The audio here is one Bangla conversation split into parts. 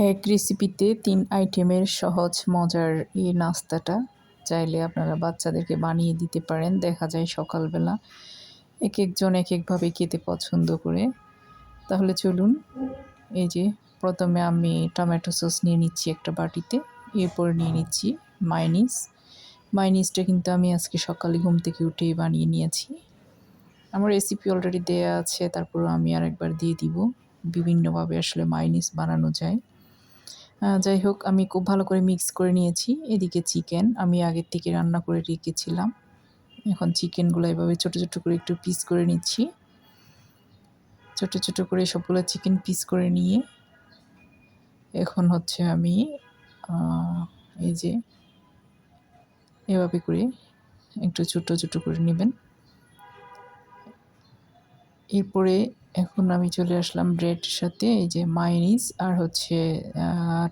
এক রেসিপিতে তিন আইটেমের সহজ, মজার এই নাস্তাটা চাইলে আপনারা বাচ্চাদেরকে বানিয়ে দিতে পারেন। দেখা যায় সকালবেলা এক একজন এক একভাবে খেতে পছন্দ করে। তাহলে চলুন, এই যে প্রথমে আমি টমেটো সস নিয়ে নিচ্ছি একটা বাটিতে, এরপর নিয়ে নিচ্ছি মাইনিস মাইনিসটা কিন্তু আমি আজকে সকালে ঘুম থেকে উঠেই বানিয়ে নিয়েছি। আমার রেসিপি অলরেডি দেয়া আছে তারপর আমি আরেকবার দিয়ে দিব। বিভিন্নভাবে আসলে মাইনিস বানানো যায়। যাই হোক, আমি খুব ভালো করে মিক্স করে নিয়েছি। এদিকে চিকেন আমি আগের থেকে রান্না করে রেখেছিলাম। এখন চিকেনগুলো এভাবে ছোটো ছোটো করে একটু পিস করে নিচ্ছি। ছোটো ছোটো করে সবগুলো চিকেন পিস করে নিয়ে এখন হচ্ছে আমি এই যে এভাবে করে একটু ছোটো ছোটো করে নেবেন। এরপরে এখন আমি চলে আসলাম ব্রেডের সাথে, এই যে মাইনিস আর হচ্ছে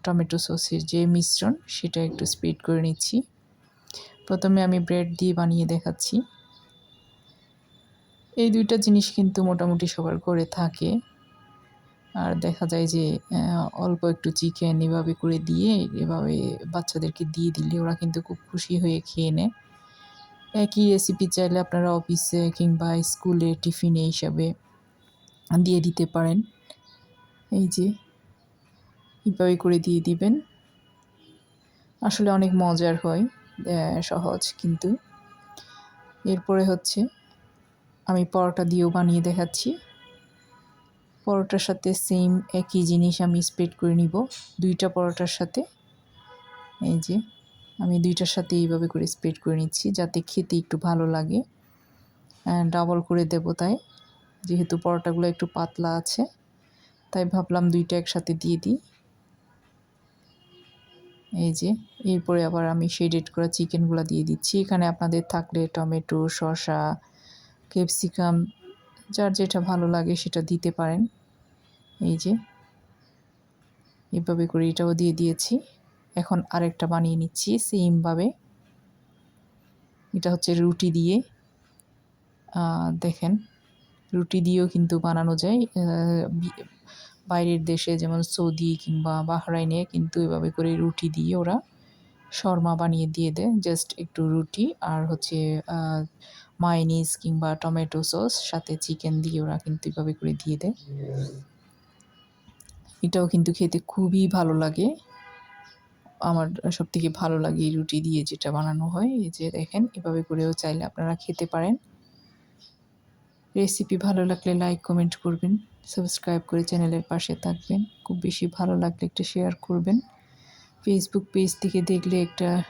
টমেটো সসের যে মিশ্রণ, সেটা একটু স্প্রেড করে নিচ্ছি। প্রথমে আমি ব্রেড দিয়ে বানিয়ে দেখাচ্ছি। এই দুইটা জিনিস কিন্তু মোটামুটি সবার করে থাকে। আর দেখা যায় যে অল্প একটু চিকেন এভাবে করে দিয়ে, এভাবে বাচ্চাদেরকে দিয়ে দিলে ওরা কিন্তু খুব খুশি হয়ে খেয়ে নেয়। একই রেসিপি চাইলে আপনারা অফিসে কিংবা স্কুলে টিফিনে হিসাবে দিয়ে দিতে পারেন। এই যে এভাবে করে দিয়ে দিবেন। আসলে অনেক মজার হয় সহজ কিন্তু। এরপরে হচ্ছে, আমি পরোটা দিয়েও বানিয়ে দেখাচ্ছি। পরোটার সাথে সেম একই জিনিস আমি স্প্রেড করে নিব, দুইটা পরোটার সাথে। এই যে, আমি দুইটার সাথে এইভাবে করে স্প্রেড করে নিচ্ছি, যাতে খেতে একটু ভালো লাগে। ডাবল করে দেব তাই। যেহেতু পরোটাগুলো একটু পাতলা আছে, তাই ভাবলাম দুইটা একসাথে দিয়ে দিই। এই যে, এরপরে আবার আমি শেডেড করা চিকেনগুলো দিয়ে দিচ্ছি। এখানে আপনাদের থাকলে টমেটো, শসা, ক্যাপসিকাম, যার যেটা ভালো লাগে সেটা দিতে পারেন। এই যে, এভাবে করে এটাও দিয়ে দিয়েছি। এখন আরেকটা বানিয়ে নিচ্ছি সেমভাবে। এটা হচ্ছে রুটি দিয়ে। দেখেন রুটি দিয়েও কিন্তু বানানো যায় বাইরের দেশে যেমন সৌদি কিংবা বাহরাইনে কিন্তু এভাবে করে রুটি দিয়ে ওরা শর্মা বানিয়ে দিয়ে দেয় জাস্ট একটু রুটি আর হচ্ছে মাইনিস কিংবা টমেটো সস সাথে চিকেন দিয়ে ওরা কিন্তু এভাবে করে দিয়ে দেয়। এটাও কিন্তু খেতে খুবই ভালো লাগে। আমার সব থেকে ভালো লাগে রুটি দিয়ে যেটা বানানো হয়, এই যে দেখেন, এভাবে করেও চাইলে আপনারা খেতে পারেন। রেসিপি ভালো লাগলে লাইক কমেন্ট করবেন সাবস্ক্রাইব করে চ্যানেলের পাশে থাকবেন, খুব বেশি ভালো লাগলে একটা শেয়ার করবেন। ফেসবুক পেজ থেকে দেখলে একটা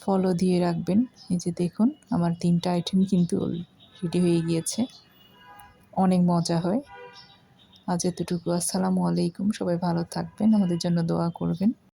ফলো দিয়ে রাখবেন। এই যে দেখুন, আমার তিনটা আইটেম কিন্তু রেডি হয়ে গিয়েছে। অনেক মজা হয়। আজ এতটুকু। আসসালামু আলাইকুম। সবাই ভালো থাকবেন। আমাদের জন্য দোয়া করবেন।